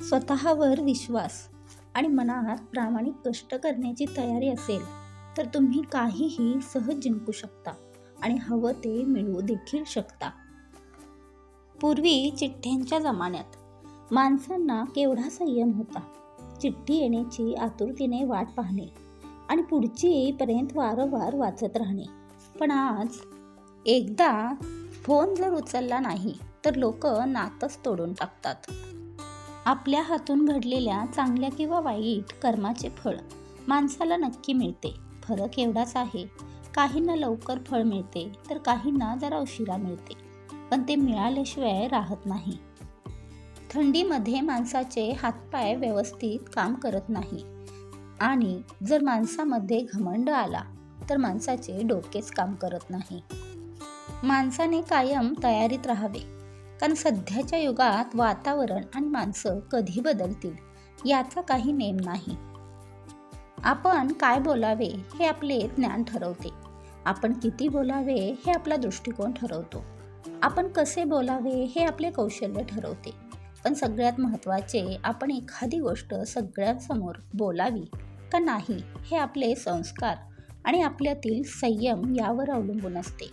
स्वतःवर विश्वास आणि मनात प्रामाणिक कष्ट करण्याची तयारी असेल तर तुम्ही काहीही सहज जिंकू शकता आणि हवं ते मिळवू देखील शकता. पूर्वी चिठ्ठ्यांच्या जमान्यात माणसांना केवढा संयम होता? चिठ्ठी येण्याची आतुरतेने वाट पाहणे आणि पुढची पर्यंत वारंवार वाचत राहणे. पण आज एकदा फोन जर उचलला नाही तर लोक नातच तोडून टाकतात. आपल्या हातून घडलेल्या चांगल्या किंवा वाईट कर्माचे फळ माणसाला नक्की मिळते. फरक एवढाच आहे काहींना लवकर फळ मिळते तर काहींना जरा उशिरा मिळते. पण ते मिळाल्याशिवाय राहत नाही. थंडीमध्ये माणसाचे हातपाय व्यवस्थित काम करत नाही. आणि जर माणसामध्ये घमंड आला तर माणसाचे डोकेच काम करत नाही. माणसाने कायम तयारीत राहावे. कारण सध्याच्या युगात वातावरण आणि माणसं कधी बदलतील याचा काही नेम नाही. आपण काय बोलावे हे आपले ज्ञान ठरवते. आपण किती बोलावे हे आपला दृष्टिकोन ठरवतो. आपण कसे बोलावे हे आपले कौशल्य ठरवते. पण सगळ्यात महत्त्वाचे आपण एखादी गोष्ट सगळ्यांसमोर बोलावी का नाही हे आपले संस्कार आणि आपल्यातील संयम यावर अवलंबून असते.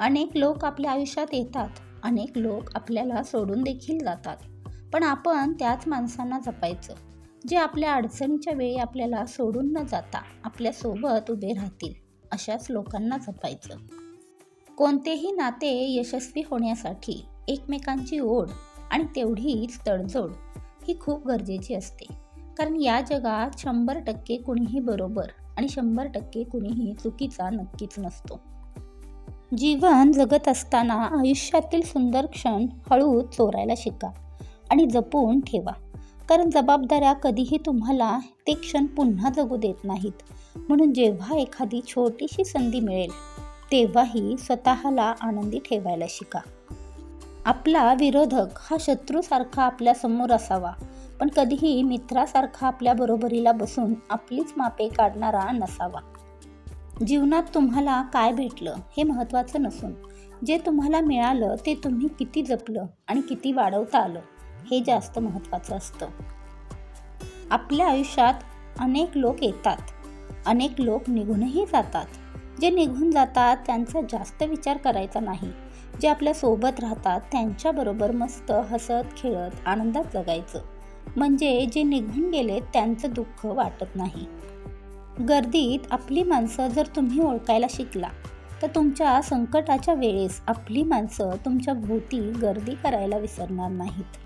अनेक लोक आपल्या आयुष्यात येतात अनेक लोक आपल्याला सोडून देखील जातात. पण आपण त्याच माणसांना जपायचं. जे आपल्या अडचणीच्या वेळी आपल्याला सोडून न जाता आपल्यासोबत उभे राहतील अशाच लोकांना जपायचं. कोणतेही नाते यशस्वी होण्यासाठी एकमेकांची ओढ आणि तेवढीच तडजोड ही खूप गरजेची असते. कारण या जगात शंभर टक्के कुणीही बरोबर आणि शंभर टक्के कुणीही चुकीचा नक्कीच नसतो. जीवन जगत असताना आयुष्यातील सुंदर क्षण हळू चोरायला शिका आणि जपून ठेवा. कारण जबाबदाऱ्या कधीही तुम्हाला ते क्षण पुन्हा जगू देत नाहीत. म्हणून जेव्हा एखादी छोटीशी संधी मिळेल तेव्हाही स्वतःला आनंदी ठेवायला शिका. आपला विरोधक हा शत्रूसारखा आपल्यासमोर असावा पण कधीही मित्रासारखा आपल्या बरोबरीला बसून आपलीच मापे काढणारा नसावा. जीवनात तुम्हाला काय भेटलं हे महत्त्वाचं नसून जे तुम्हाला मिळालं ते तुम्ही किती जपलं आणि किती वाढवता आलं हे जास्त महत्त्वाचं असतं. आपल्या आयुष्यात अनेक लोक येतात अनेक लोक निघूनही जातात. जे निघून जातात त्यांचा जास्त विचार करायचा नाही. जे आपल्यासोबत राहतात त्यांच्याबरोबर मस्त हसत खेळत आनंदात जगायचं. म्हणजे जे निघून गेले त्यांचं दुःख वाटत नाही. गर्दीत आपली माणसं जर तुम्ही ओळखायला शिकला तर तुमच्या संकटाच्या वेळेस आपली माणसं तुमच्या भोवती गर्दी करायला विसरणार नाहीत.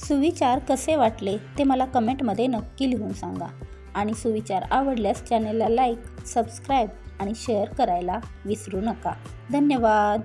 सुविचार कसे वाटले ते मला कमेंटमध्ये नक्की लिहून सांगा. आणि सुविचार आवडल्यास चॅनलला लाईक सबस्क्राईब आणि शेअर करायला विसरू नका. धन्यवाद!